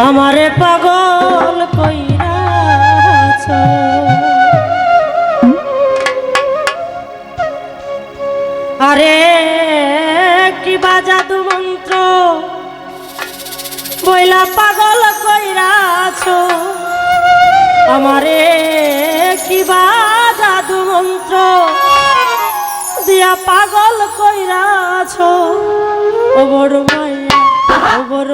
আমারে পাগল কইরাছ আরে, কি বাজাদু মন্ত্র? বইলা পাগল কইরাছ আমারে কি বাজাদু মন্ত্র? দিয়া পাগল কইরাছ ও বড় মায়া, ও বড়